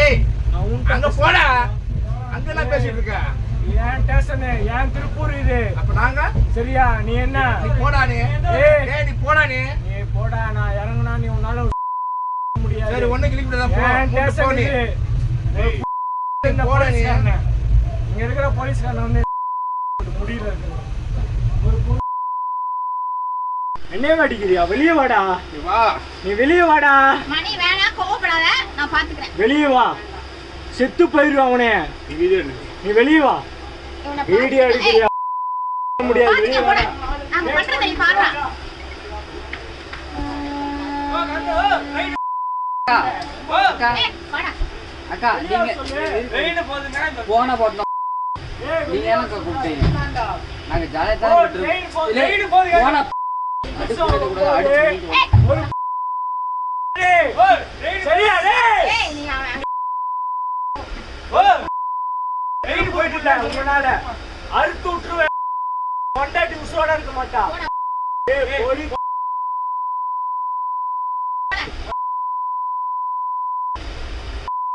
ஏய் நான் அங்க போடா. அங்க என்ன பேசிட்டு இருக்க. ஏன் ஸ்டேஷனு ஏன் திருப்பூர் இது? அப்ப நாங்க? சரியா நீ என்ன? நீ போடா நீ. ஏய். நீ போடா நீ. நீ போடா நான் இறங்குனா நீ உன்னால முடியாது. சரி ஒண்ணு கிளிக் பண்ணி போ. ஸ்டேஷன் நீ. இது? போடா நீ. இங்க இருக்கிற போலீஸ்காரன் வந்து முடியல என்னைய மாட்டிக்கிறியா வெளியே வாடா. நீ வா. நீ வெளியே வாடா. மணி கோவப்படாத. நான் வெளியே வா. செத்து போயிருவா அவனே. நீ வெளியே வா. வீடியோ. எடுக்கிறியா முடியாது வெளியே பாருடா. அக்கா. நீங்க போன போட்டோம். நீங்க எனக்கு கூப்பிட்டீங்க? நாங்க ஜாலியா தான் போன அடிச்சு விடக் கூடாது. ஏய், சரியா டேய் ஏய், நீ அவன் ட்ரெயின் உங்களால அறுத்து விட்டுருவேன். கொண்டாட்டி உசுரோட இருக்க மாட்டா